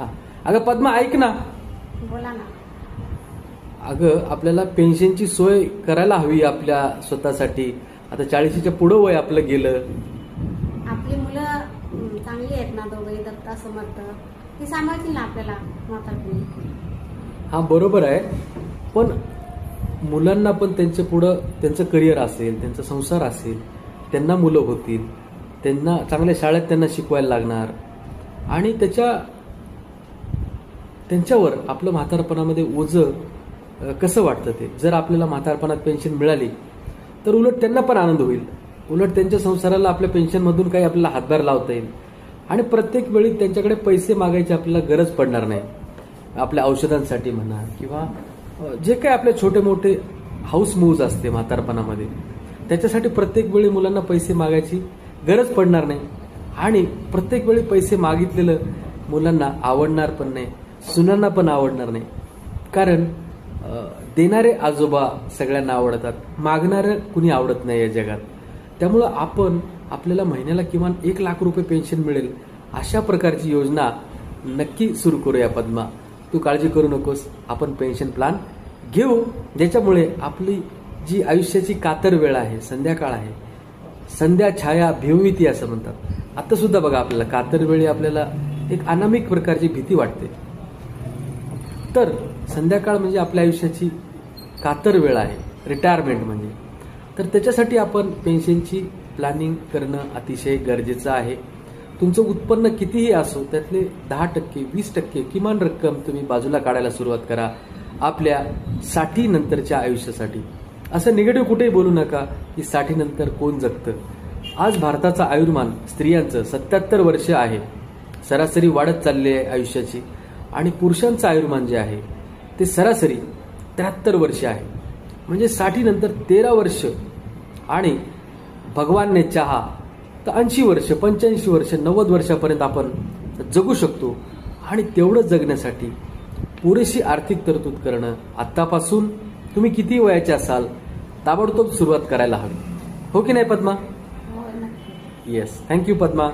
हा. अगं पद्मा ऐक ना. बोला ना. अगं आपल्याला पेन्शनची सोय करायला हवी आपल्या स्वतःसाठी. आता चाळीशीच्या पुढं वय आपलं गेलं. आपली मुलं चांगली आहेत ना दोघंही दत्ता समर्थ. ती सांभाळतील ना आपल्याला म्हातारपणी. हा बरोबर आहे. पण मुलांना पण त्यांच्या पुढं त्यांचं करिअर असेल त्यांचा संसार असेल त्यांना मुलं होतील त्यांना चांगल्या शाळेत त्यांना शिकवायला लागणार. आणि त्याच्या त्यांच्यावर आपलं म्हातारपणामध्ये ओझं कसं वाटतं ते? जर आपल्याला म्हातारपणात पेन्शन मिळाली तर उलट त्यांना पण आनंद होईल. उलट त्यांच्या संसाराला आपल्या पेन्शनमधून काही आपल्याला हातभार लावता येईल. आणि प्रत्येक वेळी त्यांच्याकडे पैसे मागायची आपल्याला गरज पडणार नाही. आपल्या औषधांसाठी म्हणा किंवा जे काही आपले छोटे मोठे हाऊस मूव्ज असते म्हातारपणामध्ये त्याच्यासाठी प्रत्येक वेळी मुलांना पैसे मागायची गरज पडणार नाही. आणि प्रत्येक वेळी पैसे मागितलेलं मुलांना आवडणार पण नाही. सुनांना पण आवडणार नाही. कारण देणारे आजोबा सगळ्यांना आवडतात. मागणारं कुणी आवडत नाही या जगात. त्यामुळं आपण आपल्याला महिन्याला किमान एक लाख रुपये पेन्शन मिळेल अशा प्रकारची योजना नक्की सुरू करूया पद्मा. तू काळजी करू नकोस. आपण पेन्शन प्लॅन घेऊ ज्याच्यामुळे आपली जी आयुष्याची कातर वेळ आहे संध्याकाळ आहे संध्या छाया भिवविती असं म्हणतात. आता सुद्धा बघा आपल्याला कातर वेळी आपल्याला एक अनामिक प्रकारची भीती वाटते. तर संध्याकाळ म्हणजे आपल्या आयुष्याची कातर वेळ आहे रिटायरमेंट म्हणजे. तर त्याच्यासाठी आपण पेन्शनची प्लॅनिंग करणं अतिशय गरजेचं आहे. तुमचं उत्पन्न कितीही असो त्यातले दहा टक्के वीस टक्के किमान रक्कम तुम्ही बाजूला काढायला सुरुवात करा आपल्या साठी नंतरच्या आयुष्यासाठी. असं निगेटिव्ह कुठेही बोलू नका की साठी नंतर कोण जगतं. आज भारताचा आयुर्मान स्त्रियांचं सत्याहत्तर वर्ष आहे. सरासरी वाढत चालली आहे आयुष्याची. आणि पुरुषांचं आयुर्मान जे आहे ते सरासरी त्र्याहत्तर वर्ष आहे. म्हणजे साठी नंतर तेरा वर्ष आणि भगवानने चहा तर ऐंशी वर्ष पंच्याऐंशी वर्ष नव्वद वर्षापर्यंत आपण जगू शकतो. आणि तेवढं जगण्यासाठी पुरेशी आर्थिक तरतूद करणं आत्तापासून तुम्ही किती वयाचे असाल ताबडतोब सुरुवात करायला हवी. हो की नाही पद्मा? हो येस थँक्यू पद्मा.